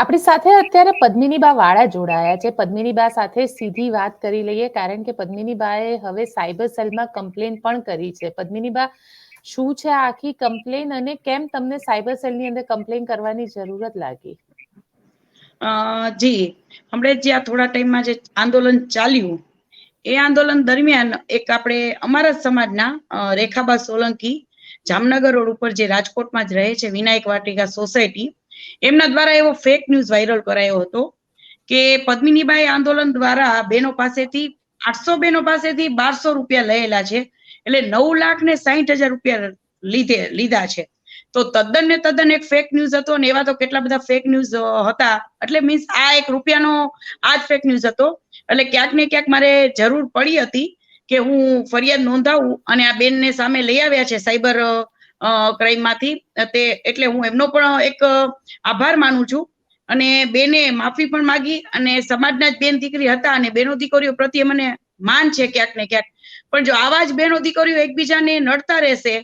આપણી સાથે અત્યારે પદ્મિનીબા વાળા જોડાયા છે. પદ્મિનીબા સાથે સીધી વાત કરી લઈએ, કારણ કે પદ્મિનીબાએ હવે સાયબર સેલમાં કમ્પ્લેન પણ કરી છે. પદ્મિનીબા, શું છે આખી કમ્પ્લેન અને કેમ તમને સાયબર સેલની અંદર કમ્પ્લેન કરવાની જરૂરત લાગી? જી. હમણાં જે આ થોડા ટાઈમમાં જે આંદોલન ચાલ્યું, એ આંદોલન દરમિયાન એક આપણે અમારા સમાજના રેખાબા સોલંકી જામનગર રોડ ઉપર જે રાજકોટમાં જ રહે છે, વિનાયક વાટિકા સોસાયટી એમના દ્વારા એવો ફેક ન્યૂઝ વાયરલ કરાયો હતો કે પદ્મિનીબાઈ આંદોલન દ્વારા બહેનો પાસેથી આઠસો બહેનો પાસેથી બારસો રૂપિયા લયેલા છે. એટલે નવ લાખ ને સાહીઠ હજાર રૂપિયા લીધે, લીધા છે. તો તદ્દન ને તદ્દન એક ફેક ન્યૂઝ હતો ને એવા તો કેટલા બધા ફેક ન્યૂઝ હતા. એટલે મીન્સ આ એક રૂપિયાનો આ જ ફેક ન્યૂઝ હતો. એટલે ક્યાંક ને ક્યાંક મારે જરૂર પડી હતી કે હું ફરિયાદ નોંધાવું અને આ બેનને સામે લઈ આવ્યા છે, સાયબર ક્રાઇમમાંથી તે એટલે હું એમનો પણ એક આભાર માનું છું. અને બેને માફી પણ માગી અને સમાજના જ બેન દીકરી હતા અને બેનો દીકરીઓ પ્રત્યે મને માન છે ક્યાંક ને ક્યાંક. પણ જો આવા જ બેનો દીકરીઓ એકબીજાને નડતા રહેશે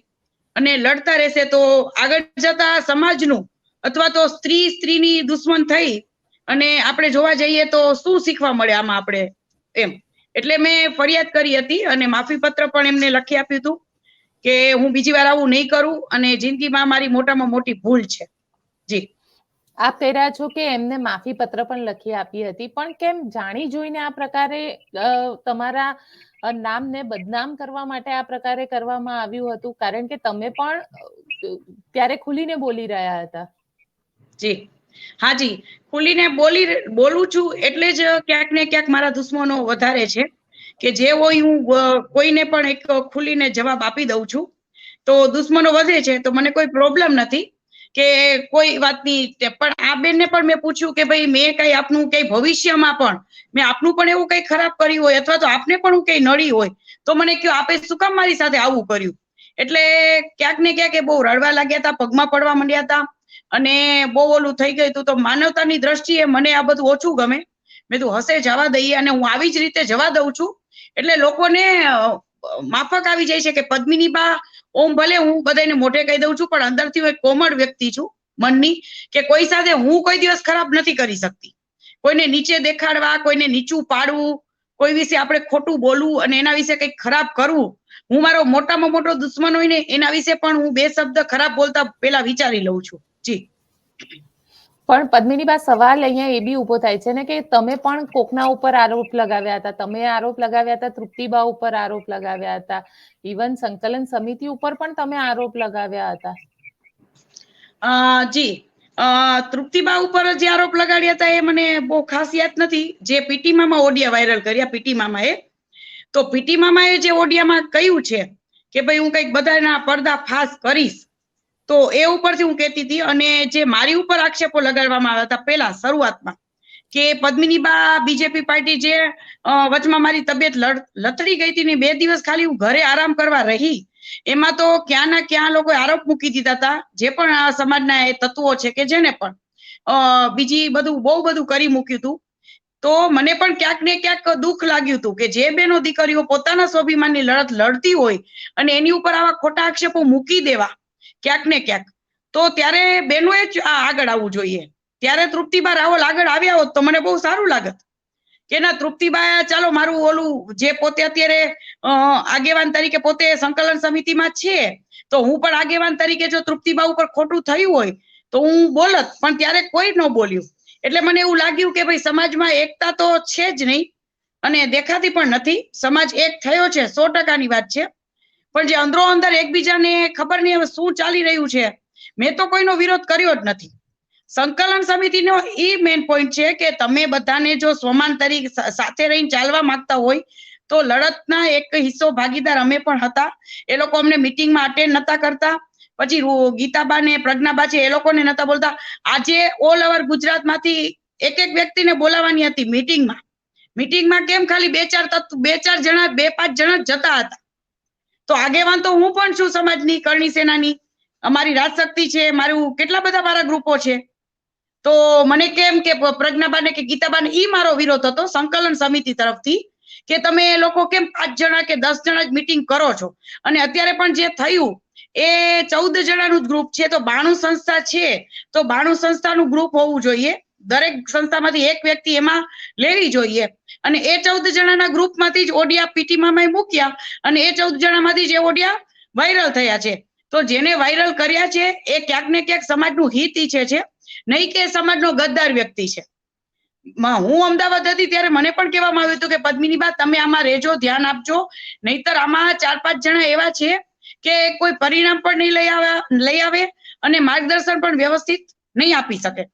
અને લડતા રહેશે તો આગળ જતા સમાજનું અથવા તો સ્ત્રી સ્ત્રીની દુશ્મન થઈ અને આપણે જોવા જઈએ તો શું શીખવા મળે આમાં આપણે એમ. એટલે મેં ફરિયાદ કરી હતી અને માફી પત્ર પણ એમને લખી આપ્યું હતું. કે હું બીજી વાર આવું નહીં કરું અને જિંદગીમાં મારી મોટામાં મોટી ભૂલ છે. જી. આપ કહી રહ્યા છો કે એમને માફી પત્ર પણ લખી આપી હતી પણ કેમ જાણી જોઈને આ પ્રકારે તમારા નામને બદનામ કરવા માટે આ પ્રકારે કરવામાં આવ્યું હતું? કારણ કે તમે પણ ત્યારે ખુલીને બોલી રહ્યા હતા. જી. હાજી ખુલીને બોલી બોલું છું એટલે જ ક્યાંક ને ક્યાંક મારા દુશ્મનો વધારે છે. કે જે હોય હું કોઈને પણ એક ખુલીને જવાબ આપી દઉં છું. તો દુશ્મનો વધે છે, તો મને કોઈ પ્રોબ્લેમ નથી કે કોઈ વાતની પણ આ બેનને પણ મેં પૂછ્યું કે ભાઈ, મેં કઈ આપનું કઈ ભવિષ્યમાં પણ મેં આપનું પણ એવું કઈ ખરાબ કર્યું હોય અથવા તો આપને પણ હું કઈ નડી હોય, તો મને કયો આપે શું કામ મારી સાથે આવું કર્યું? એટલે ક્યાંક ને ક્યાંક એ બહુ રડવા લાગ્યા હતા, પગમાં પડવા માંડ્યા હતા અને બહુ ઓલું થઈ ગયું હતું. તો માનવતાની દ્રષ્ટિએ મને આ બધું ઓછું ગમે. મેં તું હસે જવા દઈએ અને હું આવી જ રીતે જવા દઉં છું. એટલે લોકોને માફક આવી જાય છે કે પદ્મિની બા, ઓમ ભલે હું બધાને મોઢે કહી દઉં છું, પણ અંદરથી હું એક કોમળ વ્યક્તિ છું, મનની, કે કોઈ સાથે હું કોઈ દિવસ ખરાબ નથી કરી શકતી. કોઈને નીચે દેખાડવા, કોઈને નીચું પાડવું, કોઈ વિશે આપણે ખોટું બોલવું અને એના વિશે કંઈક ખરાબ કરવું. હું મારો મોટામાં મોટો દુશ્મન હોય ને એના વિશે પણ હું બે શબ્દ ખરાબ બોલતા પેલા વિચારી લઉં છું. જી. પણ પદ્મિનીબા સવાલ અહીંયા એ બી ઊભો થાય છે ને કે તમે પણ કોકના ઉપર આરોપ લગાવ્યા હતા? તમે આરોપ લગાવ્યા હતા? તૃપ્તિબા ઉપર આરોપ લગાવ્યા હતા? ઇવન સંકલન સમિતિ ઉપર પણ તમે આરોપ લગાવ્યા હતા? જી. તૃપ્તિબા ઉપર જે આરોપ લગાડ્યા હતા એ મને બહુ ખાસ યાદ નથી. જે પીટી મામા ઓડિયા વાયરલ કર્યા પીટી મામાએ. તો પીટી મામાએ જે ઓડિયામાં કહ્યું છે કે ભાઈ હું કંઈક બધાના પડદા ફાસ કરીશ તો એ ઉપરથી હું કહેતી હતી અને જે મારી ઉપર આક્ષેપો લગાડવામાં આવ્યા હતા પહેલા શરૂઆતમાં કે પદ્મિની બા બીજેપી પાર્ટી જે વચમાં મારી તબિયત લથડી ગઈ હતી ને બે દિવસ ખાલી હું ઘરે આરામ કરવા રહી, એમાં તો ક્યાં ના ક્યાં લોકો આરોપ મૂકી દીધા હતા, જે પણ આ સમાજના એ તત્વો છે કે જેને પણ બીજી બધું બહુ બધું કરી મૂક્યું હતું. તો મને પણ ક્યાંક ને ક્યાંક દુઃખ લાગ્યું હતું કે જે બેનો દીકરીઓ પોતાના સ્વાભિમાનની લડત લડતી હોય અને એની ઉપર આવા ખોટા આક્ષેપો મૂકી દેવા ક્યાંક ને ક્યાંક. તો ત્યારે બેનોએ જ આ આગળ આવવું જોઈએ. ત્યારે તૃપ્તિબા રાવલ આગળ આવ્યા હોત તો મને બહુ સારું લાગત. કે ના, તૃપ્તિબા, ચાલો મારું ઓલું જે પોતે અત્યારે આગેવાન તરીકે પોતે સંકલન સમિતિમાં છે. તો હું પણ આગેવાન તરીકે જો તૃપ્તિબા ઉપર ખોટું થયું હોય, તો હું બોલત. પણ ત્યારે કોઈ ન બોલ્યું. એટલે મને એવું લાગ્યું કે ભાઈ સમાજમાં એકતા તો છે જ નહીં. અને દેખાતી પણ નથી. સમાજ એક થયો છે, સો ટકાની વાત છે. પણ જે અંદરો અંદર એકબીજાને ખબર નહીં હવે શું ચાલી રહ્યું છે, મેં તો કોઈનો વિરોધ કર્યો જ નથી. સંકલન સમિતિનો એ મેઇન પોઈન્ટ છે કે તમે બધાને જો સ્વમાન તરીકે સાથે રહીને ચાલવા માંગતા હોય, તો લડતના એક હિસ્સો ભાગીદાર અમે પણ હતા. એ લોકો અમને મિટિંગમાં અટેન્ડ નતા કરતા. પછી ગીતાબા ને પ્રજ્ઞાબા છે એ લોકોને નતા બોલતા. આજે ઓલ ઓવર ગુજરાતમાંથી એક એક વ્યક્તિને બોલાવાની હતી મિટિંગમાં. મિટિંગમાં કેમ ખાલી બે ચાર તત્વ, બે ચાર જણા, બે પાંચ જણા જતા હતા. તો આગેવાન તો હું પણ છું સમાજની, કરણી સેનાની. અમારી રાજશક્તિ છે, મારું કેટલા બધા મારા ગ્રુપો છે. તો મને કેમ કે પ્રજ્ઞાબાને કે ગીતાબાને, ઈ મારો વિરોધ હતો સંકલન સમિતિ તરફથી કે તમે એ લોકો કેમ પાંચ જણા કે દસ જણા જ મીટિંગ કરો છો? અને અત્યારે પણ જે થયું, એ ચૌદ જણાનું જ ગ્રુપ છે. તો બાણું સંસ્થા છે. તો બાણું સંસ્થાનું ગ્રુપ હોવું જોઈએ. દરેક સંસ્થામાંથી એક વ્યક્તિ એમાં લેવી જોઈએ. અને એ ચૌદ જણાના ગ્રુપમાંથી જ ઓડિયા પીટીમાં મૂક્યા અને એ ચૌદ જણામાંથી જે ઓડિયા વાયરલ થયા છે. તો જેને વાયરલ કર્યા છે, એ ક્યાંક ને ક્યાંક સમાજનું હિત ઈચ્છે છે, નહીં કે સમાજનો ગદ્દાર વ્યક્તિ છે. હું અમદાવાદ હતી ત્યારે મને પણ કહેવામાં આવ્યું હતું કે, પદ્મિની બા, તમે આમાં રહેજો, ધ્યાન આપજો. નહીતર આમાં ચાર પાંચ જણા એવા છે કે કોઈ પરિણામ પણ નહીં લઈ આવે લઈ આવે અને માર્ગદર્શન પણ વ્યવસ્થિત નહીં આપી શકે.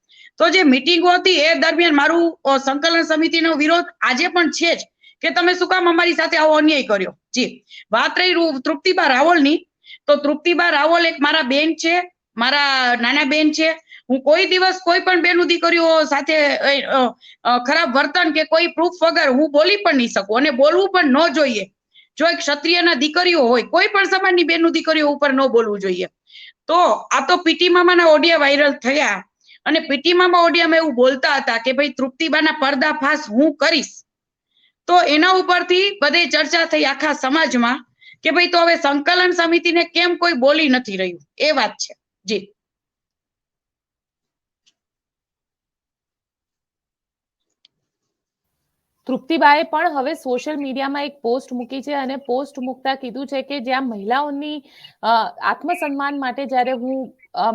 તો જે મિટિંગો હતી એ દરમિયાન મારું સંકલન સમિતિનો વિરોધ આજે પણ છે જ કે તમે શું કામ અમારી સાથે આવો અન્યાય કર્યો? જી. વાત રહી તૃપ્તિબા રાવલની. તો તૃપ્તિબા રાવલ એક મારા બેન છે, મારા નાના બેન છે. હું કોઈ દિવસ કોઈ પણ બેનું દીકરીઓ સાથે ખરાબ વર્તન કે કોઈ પ્રૂફ વગર હું બોલી પણ નહીં શકું અને બોલવું પણ ન જોઈએ. જો એક ક્ષત્રિયના દીકરીઓ હોય, કોઈ પણ સમાજની બેનું દીકરીઓ ઉપર ન બોલવું જોઈએ. તો આ તો પીટી મામાના ઓડિયા વાયરલ થયા. અને પીટીમાં ઓડિયામાં એવું બોલતા હતા કે ભાઈ તૃપ્તિબાના પર્દાફાશ હું કરીશ. તો એના ઉપરથી બધે ચર્ચા થઈ આખા સમાજમાં કે ભાઈ તો હવે સંકલન સમિતિને કેમ કોઈ બોલી નથી રહ્યું? એ વાત છે. જી. તૃપ્તિબાએ પણ હવે સોશિયલ મીડિયામાં એક પોસ્ટ મૂકી છે અને પોસ્ટ મૂકતા કીધું છે કે જ્યાં મહિલાઓની આત્મસન્માન માટે જ્યારે હું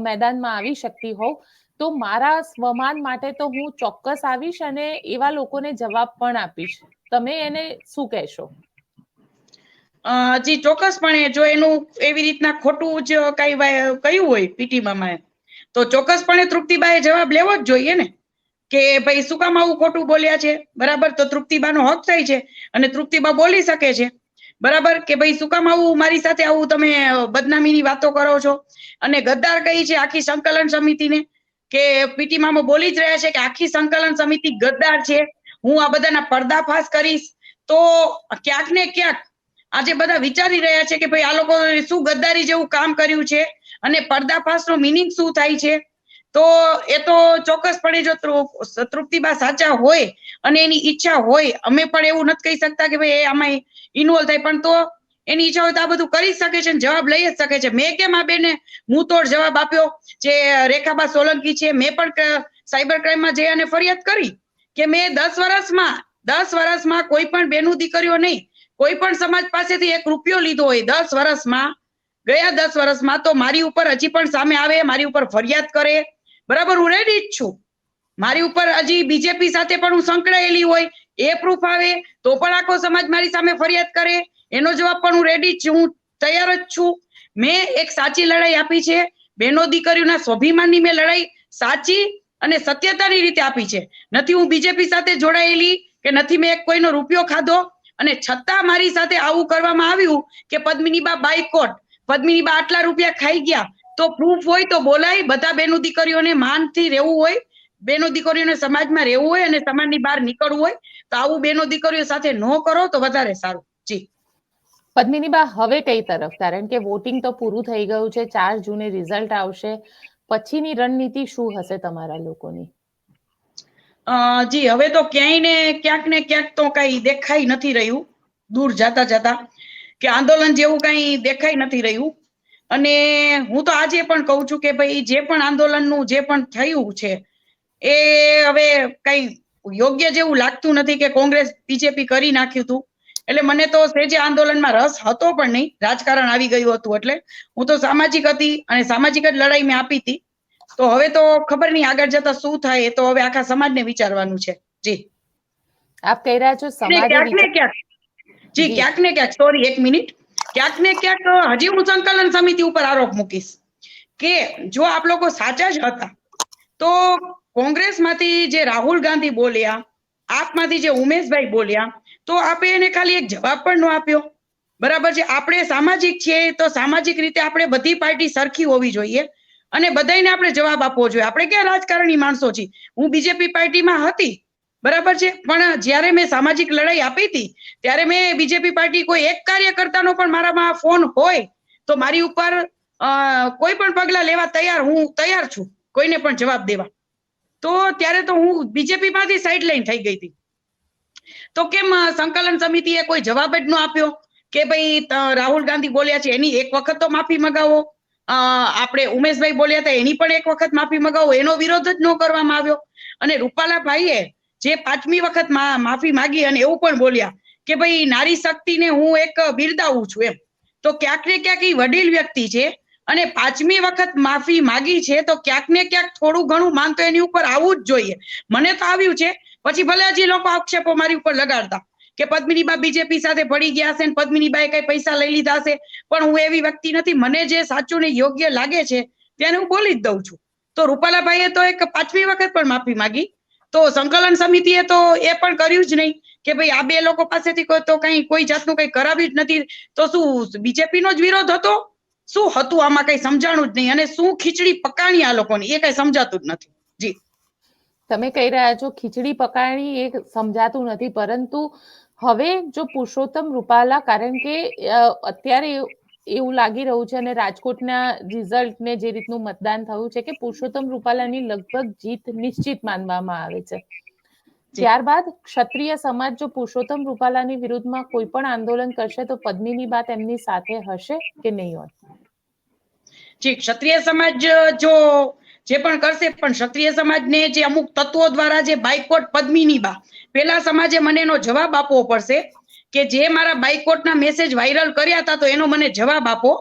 મેદાનમાં આવી શકતી હોઉં તો મારા સ્વમાન માટે તો હું ચોક્કસ આવીશ અને એવા લોકોને જવાબ પણ આપીશ. તમે એને શું કહેશો? જી, ચોક્કસપણે જો એનું એવી રીતના ખોટું જ કઈ કયું હોય પીટી મામાએ તો ચોક્કસપણે તૃપ્તિબાએ જવાબ લેવો જ જોઈએ ને, કે ભાઈ શું કામ આવું ખોટું બોલ્યા છે? બરાબર, તો તૃપ્તિબાનો હક થાય છે અને તૃપ્તિબા બોલી શકે છે. બરાબર, કે ભાઈ શું કામ આવું મારી સાથે આવું તમે બદનામીની વાતો કરો છો? અને ગદ્દાર કહી છે આખી સંકલન સમિતિને કે પીટી મામા બોલી જ રહ્યા છે કે આખી સંકલન સમિતિ ગદ્દાર છે. હું આ બધાના પર્દાફાશ કરીશ. તો ક્યાંક ને ક્યાંક આજે બધા વિચારી રહ્યા છે કે ભાઈ આ લોકો શું ગદ્દારી જેવું કામ કર્યું છે અને પર્દાફાશનો મિનિંગ શું થાય છે? તો એ તો ચોક્કસપણે જો તૃપ્તિબા સાચા હોય અને એની ઈચ્છા હોય, અમે પણ એવું નથી કહી શકતા કે ભાઈ આમાં ઇન્વોલ્વ થાય. પણ તો એની ઈચ્છા હોય તો આ બધું કરી શકે છે જવાબ લઈ જ શકે છે. મેં કેમ આ બેને હું તોડ જવાબ આપ્યો જે રેખાબા સોલંકી છે? મેં પણ સાયબર ક્રાઇમમાં જઈ અને ફરિયાદ કરી કે મેં દસ વર્ષમાં દસ વર્ષમાં કોઈ પણ બેનું દીકરીઓ નહીં, કોઈ પણ સમાજ પાસેથી એક રૂપિયો લીધો હોય દસ વર્ષમાં, ગયા દસ વર્ષમાં તો મારી ઉપર હજી પણ સામે આવે, મારી ઉપર ફરિયાદ કરે. બરાબર, હું રેડી જ છું. મારી ઉપર હજી બીજેપી સાથે પણ હું સંકળાયેલી હોય, એ પ્રૂફ આવે તો પણ આખો સમાજ મારી સામે ફરિયાદ કરે. એનો જવાબ પણ હું રેડી છું, હું તૈયાર જ છું. મેં એક સાચી લડાઈ આપી છે. બેનો દીકરીઓના સ્વાભિમાનની મેં લડાઈ સાચી અને સત્યતાની રીતે આપી છે. નથી હું બીજેપી સાથે જોડાયેલી કે નથી મેં કોઈનો રૂપિયો ખાધો. અને છતાં મારી સાથે આવું કરવામાં આવ્યું કે પદ્મિનીબા બાયકોટ પદ્મિનીબા આટલા રૂપિયા ખાઈ ગયા, તો પ્રૂફ હોય તો બોલાય. બધા બેનો દીકરીઓને માનથી રહેવું હોય. બેનો દીકરીઓને સમાજમાં રહેવું હોય અને સમાજની બહાર નીકળવું હોય. તો આવું બેનો દીકરીઓ સાથે ન કરો તો વધારે સારું. જી. પદ્મિનીબા હવે કઈ તરફ? કારણ કે વોટિંગ તો પૂરું થઈ ગયું છે, ચાર જૂને રિઝલ્ટ આવશે. પછીની રણનીતિ શું હશે તમારા લોકોની? જી, હવે તો ક્યાંય ને ક્યાંક ને ક્યાંક તો કઈ દેખાઈ નથી રહ્યું. દૂર જતા જતા કે આંદોલન જેવું કઈ દેખાઈ નથી રહ્યું. અને હું તો આજે પણ કહું છું કે ભાઈ, જે પણ આંદોલનનું જે પણ થયું છે, એ હવે કઈ યોગ્ય જેવું લાગતું નથી કે કોંગ્રેસ, બીજેપી કરી નાખ્યું હતું. એટલે મને તો સેજે આંદોલનમાં રસ હતો પણ નહીં. રાજકારણ આવી ગયું હતું એટલે હું તો સામાજિક હતી અને સામાજિક જ લડાઈ મેં આપી હતી. તો હવે તો ખબર નહીં આગળ જતા શું થાય એ તો હવે આખા સમાજને વિચારવાનું છે. જી. આપ કહી રહ્યા છો અને ક્યાંક ને ક્યાંક જી જી. ક્યાંક ને ક્યાંક સોરી એક મિનિટ. ક્યાંક ને ક્યાંક હજી હું સંકલન સમિતિ ઉપર આરોપ મૂકીશ કે જો આપ લોકો સાચા જ હતા તો કોંગ્રેસમાંથી જે રાહુલ ગાંધી બોલ્યા આપમાંથી જે ઉમેશભાઈ બોલ્યા તો આપે એને ખાલી એક જવાબ પણ ન આપ્યો. બરાબર છે? આપણે સામાજિક છીએ તો સામાજિક રીતે આપણે બધી પાર્ટી સરખી હોવી જોઈએ અને બધાને આપણે જવાબ આપવો જોઈએ. આપણે ક્યાં રાજકારણી માણસો છીએ? હું બીજેપી પાર્ટીમાં હતી, બરાબર છે? પણ જ્યારે મેં સામાજિક લડાઈ આપી હતી, ત્યારે મેં બીજેપી પાર્ટી કોઈ એક કાર્યકર્તાનો પણ મારામાં ફોન હોય તો મારી ઉપર કોઈ પણ પગલા લેવા તૈયાર, હું તૈયાર છું. કોઈને પણ જવાબ દેવા. તો ત્યારે તો હું બીજેપી માંથી સાઈડ લાઈન થઈ ગઈ હતી. તો કેમ સંકલન સમિતિએ કોઈ જવાબ જ ન આપ્યો કે ભાઈ રાહુલ ગાંધી બોલ્યા છે એની એક વખત તો માફી મગાવો. આપણે ઉમેશભાઈ બોલ્યા હતા એની પણ એક વખત માફી મગાવો. એનો વિરોધ જ ન કરવામાં આવ્યો. અને રૂપાલાભાઈએ જે પાંચમી વખત માફી માગી અને એવું પણ બોલ્યા કે ભાઈ, નારી શક્તિને હું એક બિરદાવું છું એમ. તો ક્યાંક ને ક્યાંક એ વડીલ વ્યક્તિ છે અને પાંચમી વખત માફી માગી છે તો ક્યાંક ને ક્યાંક થોડું ઘણું માન તો એની ઉપર આવવું જ જોઈએ. મને તો આવ્યું છે પછી ભલે હજી લોકો આક્ષેપો મારી ઉપર લગાડતા કે પદ્મિનીબા બીજેપી સાથે ભળી ગયા છે ને પદ્મિનીબાએ કઈ પૈસા લઈ લીધા છે પણ હું એવી વ્યક્તિ નથી. મને જે સાચું ને યોગ્ય લાગે છે, તેને હું બોલી જ દઉં છું. તો રૂપાલાભાઈએ તો એક પાંચમી વખત પણ માફી માંગી. તો સંકલન સમિતિએ તો એ પણ કર્યું જ નહીં કે ભાઈ આ બે લોકો પાસેથી કોઈ તો કઈ, કોઈ જાતનું કઈ કરાવ્યું જ નથી. તો શું બીજેપી નો જ વિરોધ હતો? શું હતું આમાં કઈ સમજાણું જ નહીં અને શું ખીચડી પકાણી આ લોકોની? એ કઈ સમજાતું જ નથી. તમે કહી રહ્યા છો ખીચડી પકાણી એ સમજાતું નથી પરંતુ હવે જો પુરુષોત્તમ રૂપાલા કારણ કે અત્યારે એવું- લાગી રહ્યું છે અને રાજકોટના રિઝલ્ટને જે રીતનું મતદાન થયું છે કે પુરુષોત્તમ રૂપાલાની લગભગ જીત નિશ્ચિત માનવામાં આવે છે. ત્યારબાદ ક્ષત્રિય સમાજ જો પુરુષોત્તમ રૂપાલાની વિરુદ્ધમાં કોઈ પણ આંદોલન કરશે તો પદ્મીની બાત એમની સાથે હશે કે નહીં હોય? જી ક્ષત્રિય સમાજ જો જે પણ કરશે પણ ક્ષત્રિય સમાજને જે અમુક તત્વો દ્વારા જે બાયકોટ પદ્મિની બા, પેલા સમાજે મને એનો જવાબ આપવો પડશે કે જે મારા બાયકોટના મેસેજ વાયરલ કર્યા હતા તો એનો મને જવાબ આપો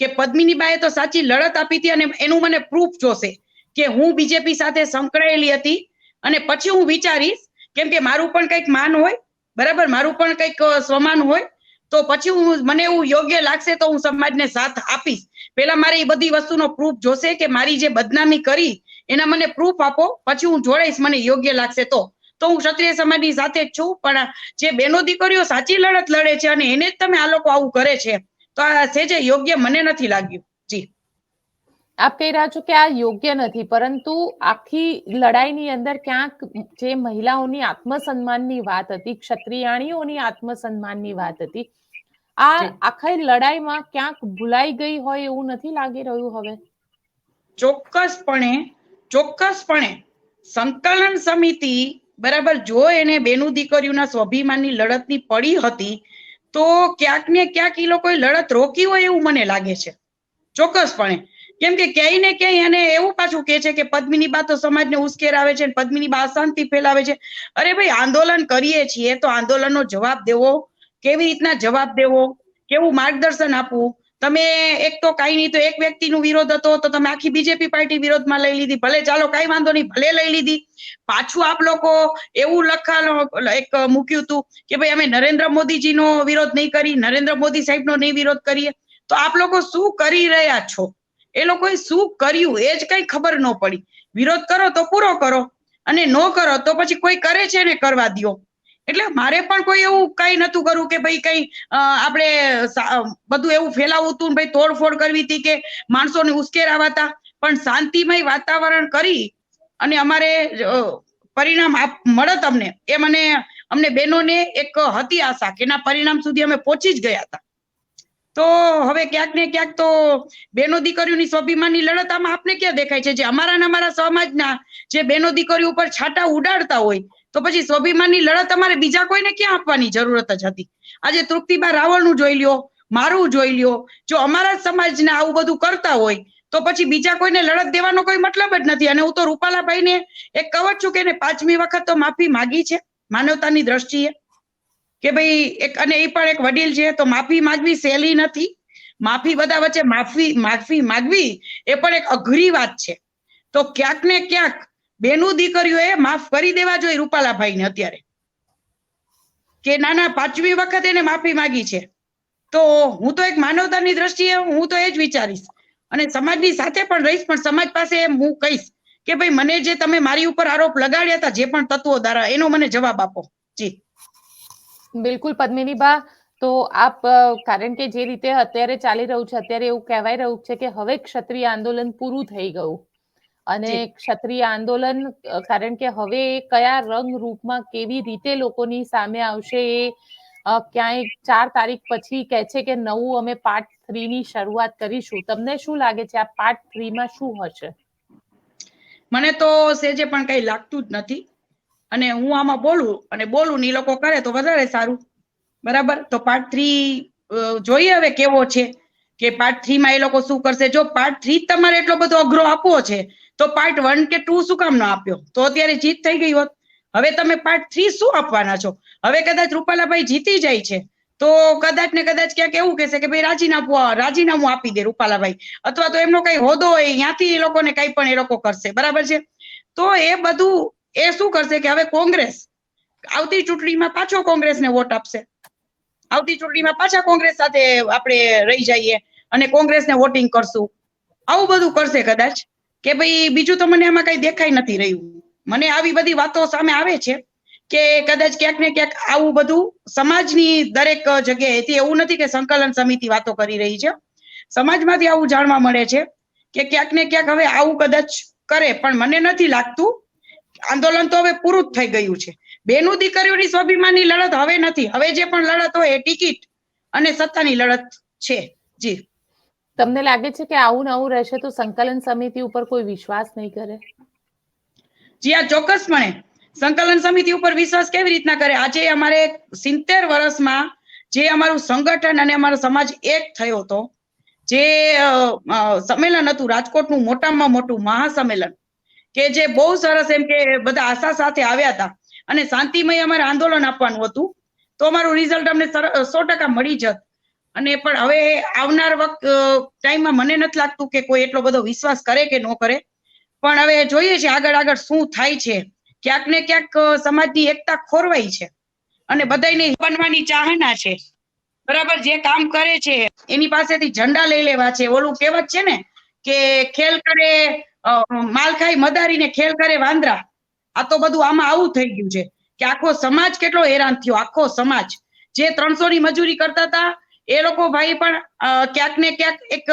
કે પદ્મિની બાએ તો સાચી લડત આપી હતી અને એનું મને પ્રૂફ જોશે કે હું બીજેપી સાથે સંકળાયેલી હતી અને પછી હું વિચારીશ, કેમ કે મારું પણ કંઈક માન હોય, બરાબર? મારું પણ કંઈક સ્વમાન હોય તો પછી હું મને એવું યોગ્ય લાગશે તો હું સમાજને સાથ આપીશ. પેલા મારે એ બધી વસ્તુનો પ્રૂફ જોશે કે મારી જે બદનામી કરી, એના મને પ્રૂફ આપો, પછી હું જોડાઈશ, મને યોગ્ય લાગશે તો. તો હું ક્ષત્રિય સમાજની સાથે જ છું, પણ જે બેનો દીકરીઓ સાચી લડત લડે છે અને એને જ તમે આ લોકો આવું કરે છે. તો આ સેજે યોગ્ય મને નથી લાગ્યું. જી આપ કહી રહ્યા છો કે આ યોગ્ય નથી પરંતુ આખી લડાઈની અંદર ક્યાંક જે મહિલાઓની આત્મસન્માનની વાત હતી ક્ષત્રિયાણીઓની આત્મસન્માનની વાત હતી આ આખી લડાઈમાં ક્યાંક ભૂલાઈ ગઈ હોય એવું નથી લાગી રહ્યું હવે? ચોક્કસપણે ચોક્કસપણે સંકલન સમિતિ બરાબર જો એને બેનું દીકરીઓના સ્વાભિમાનની લડતની પડી હતી તો ક્યાંક ને ક્યાંક એ લોકોએ લડત રોકી હોય એવું મને લાગે છે. ચોક્કસપણે. કેમ કે ક્યાંય ને ક્યાંય એને એવું પાછું કે છે કે પદ્મિની બા તો સમાજને ઉશ્કેરાવે છે પદ્મિની બા અશાંતિ ફેલાવે છે. અરે ભાઈ, આંદોલન કરીએ છીએ તો આંદોલનનો જવાબ દેવો. કેવી રીતના જવાબ દેવો? કેવું માર્ગદર્શન આપવું? તમે એક તો કઈ નહીં તો એક વ્યક્તિનો વિરોધ હતો તો તમે આખી બીજેપી પાર્ટી વિરોધમાં લઈ લીધી. ભલે ચાલો, કઈ વાંધો નહીં, ભલે લઈ લીધી. પાછું આપ લોકો એવું લખાણ એક મૂક્યું હતું કે ભાઈ, અમે નરેન્દ્ર મોદીજીનો વિરોધ નહીં કરી, નરેન્દ્ર મોદી સાહેબનો નહીં વિરોધ કરીએ. તો આપ લોકો શું કરી રહ્યા છો? એ લોકોએ શું કર્યું? એ જ કઈ ખબર ન પડી. વિરોધ કરો તો પૂરો કરો અને ન કરો તો પછી કોઈ કરે છે ને કરવા દ્યો. એટલે મારે પણ કોઈ એવું કઈ નતું કરવું કે ભાઈ કઈ આપણે બધું એવું ફેલાવું હતું ભાઈ તોડફોડ કરવી હતી કે માણસોને ઉશ્કેરાવા હતા પણ શાંતિમય વાતાવરણ કરી અને અમારે પરિણામ આપ મળત અમને એ મને, અમને બહેનોને એક હતી આશા કે એના પરિણામ સુધી અમે પહોંચી જ ગયા હતા. તો હવે ક્યાંક ને ક્યાંક તો બેનો દીકરીઓની સ્વાભિમાનની લડત આમાં આપને ક્યાં દેખાય છે? જે અમારા ને અમારા સમાજના જે બેનો દીકરીઓ ઉપર છાંટા ઉડાડતા હોય, તો પછી સ્વાભિમાનની લડત અમારે બીજા કોઈને ક્યાં આપવાની જરૂરત જ હતી? આજે તૃપ્તિબા રાવળનું જોઈ લ્યો, મારું જોઈ લ્યો, જો અમારા સમાજના આવું બધું કરતા હોય, તો પછી બીજા કોઈને લડત દેવાનો કોઈ મતલબ જ નથી. અને હું તો રૂપાલાભાઈને એક કહું છું કે પાંચમી વખત તો માફી માગી છે, માનવતાની દ્રષ્ટિએ. કે ભાઈ એક, અને એ પણ એક વડીલ છે, તો માફી માંગવી સહેલી નથી. માફી બધા વચ્ચે માફી માફી માંગવી એ પણ એક અઘરી વાત છે. તો ક્યાંક ને ક્યાંક બેનું દીકરીઓએ માફ કરી દેવા જોઈએ રૂપાલાભાઈને અત્યારે. કે ના ના પાંચમી વખત એને માફી માંગી છે. તો હું તો એક માનવતાની દ્રષ્ટિએ હું તો એ જ વિચારીશ. અને સમાજની સાથે પણ રહીશ, પણ સમાજ પાસે હું કહીશ કે ભાઈ, મને જે તમે મારી ઉપર આરોપ લગાડ્યા હતા, જે પણ તત્વો દ્વારા, એનો મને જવાબ આપો. જી. બિલકુલ પદ્મિની બા. તો આપ કારણ કે જે રીતે અત્યારે ચાલી રહ્યું છે અત્યારે એવું કહેવાય રહ્યું છે કે હવે ક્ષત્રિય આંદોલન પૂરું થઈ ગયું. અને ક્ષત્રિય આંદોલન કારણ કે હવે કયા રંગ રૂપમાં કેવી રીતે લોકોની સામે આવશે એ ક્યાંય ચાર તારીખ પછી કહે છે કે નવું અમે પાર્ટ થ્રી ની શરૂઆત કરીશું. તમને શું લાગે છે આ પાર્ટ થ્રી માં શું હશે? મને તો સેજે પણ કઈ લાગતું જ નથી. અને હું આમાં બોલું અને બોલું ને એ લોકો કરે તો વધારે સારું. બરાબર? તો પાર્ટ થ્રી જોઈએ હવે કેવો છે કે પાર્ટ થ્રી માં એ લોકો શું કરશે? જો પાર્ટ થ્રી તમારે એટલો બધો અઘરો આપવો છે, તો પાર્ટ વન કે ટુ શું કામ ન આપ્યો? તો અત્યારે જીત થઈ ગઈ હોત. હવે તમે પાર્ટ થ્રી શું આપવાના છો? હવે કદાચ રૂપાલાભાઈ જીતી જાય છે, તો કદાચ ને કદાચ ક્યાંક એવું કહેશે કે ભાઈ રાજીનામું રાજીનામું આપી દે રૂપાલાભાઈ. અથવા તો એમનો કઈ હોદો હોય ત્યાંથી એ લોકોને કઈ પણ એ લોકો કરશે. બરાબર છે? તો એ બધું એ શું કરશે કે હવે કોંગ્રેસ આવતી ચૂંટણીમાં પાછો કોંગ્રેસને વોટ આપશે. આવતી ચૂંટણીમાં પાછા કોંગ્રેસ સાથે આપણે રહી જઈએ અને કોંગ્રેસને વોટિંગ કરશું. આવું બધું કરશે કદાચ. કે ભાઈ બીજું તો મને આમાં કઈ દેખાઈ નથી રહ્યું. મને આવી બધી વાતો સામે આવે છે કે કદાચ ક્યાંક ને ક્યાંક આવું બધું સમાજની દરેક જગ્યાએથી એવું નથી કે સંકલન સમિતિ વાતો કરી રહી છે. સમાજમાંથી આવું જાણવા મળે છે કે ક્યાંક ને ક્યાંક હવે આવું કદાચ કરે પણ મને નથી લાગતું આંદોલન તો હવે પૂરું જ થઈ ગયું છે. બેનું દીકરીઓની સ્વાભિમાનની લડત હવે નથી. હવે જે પણ લડત હોય એ ટિકિટ અને સત્તાની લડત છે. જી. તમને લાગે છે કે આવું ને આવું રહેશે તો સંકલન સમિતિ ઉપર કોઈ વિશ્વાસ નહીં કરે? જી આ ચોક્કસપણે. સંકલન સમિતિ ઉપર વિશ્વાસ કેવી રીતના કરે? આજે અમારે સિત્તેર વર્ષમાં જે અમારું સંગઠન અને અમારો સમાજ એક થયો હતો જે સંમેલન હતું રાજકોટનું મોટામાં મોટું મહાસંમેલન. કે જે બહુ સરસ એમ કે બધા આશા સાથે આવ્યા હતા. અને શાંતિમય અમારે આંદોલન આપવાનું હતું. તો અમારું રિઝલ્ટ અમને સો ટકા મળી જત. અને પણ હવે આવનાર વખત ટાઈમમાં મને નથી લાગતું કે કોઈ એટલો બધો વિશ્વાસ કરે કે ન કરે. પણ હવે જોઈએ છે આગળ આગળ શું થાય છે. ક્યાંક ને ક્યાંક સમાજની એકતા ખોરવાઈ છે. અને બધાને બનવાની ચાહના છે. બરાબર, જે કામ કરે છે, એની પાસેથી ઝંડા લઈ લેવા છે. ઓલું કહેવત છે ને કે ખેલ કરે માલ ખાઈ મદારીને ખેલ કરે વાંદરા. આ તો બધું આમાં આવું થઈ ગયું છે કે આખો સમાજ કેટલો હેરાન થયો, આખો સમાજ. જે ત્રણસો ની મજૂરી કરતા હતા, એ લોકો ભાઈ પણ ક્યાંક ને ક્યાંક એક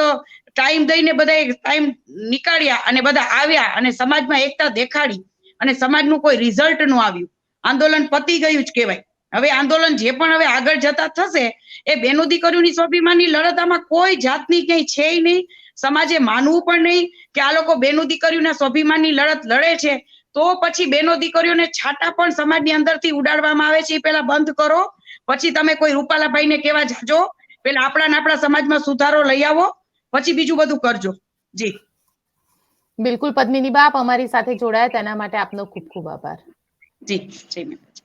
ટાઈમ દઈને બધા ટાઈમ નીકાળ્યા અને બધા આવ્યા અને સમાજમાં એકતા દેખાડી અને સમાજનું કોઈ રિઝલ્ટનું આવ્યું. આંદોલન પતી ગયું જ કહેવાય. હવે આંદોલન જે પણ હવે આગળ જતા થશે, એ બેનો દીકરીઓની સ્વાભિમાનની લડત આમાં કોઈ જાતની ક્યાંય છે નહીં. સમાજે માનવું પણ નહીં કે આ લોકો બેનો દીકરીઓના સ્વાભિમાનની લડત લડે છે. તો પછી બેનો દીકરીઓને છાટા પણ સમાજની અંદરથી ઉડાડવામાં આવે છે એ પેલા બંધ કરો. પછી તમે કોઈ રૂપાલાભાઈને કેવા જાજો. પેલા આપણા ને આપણા સમાજમાં સુધારો લઈ આવો. પછી બીજું બધું કરજો. જી. બિલકુલ પદ્મિની બાપ અમારી સાથે જોડાયા. તેના માટે આપનો ખૂબ ખૂબ આભાર. જી જય માતાજી.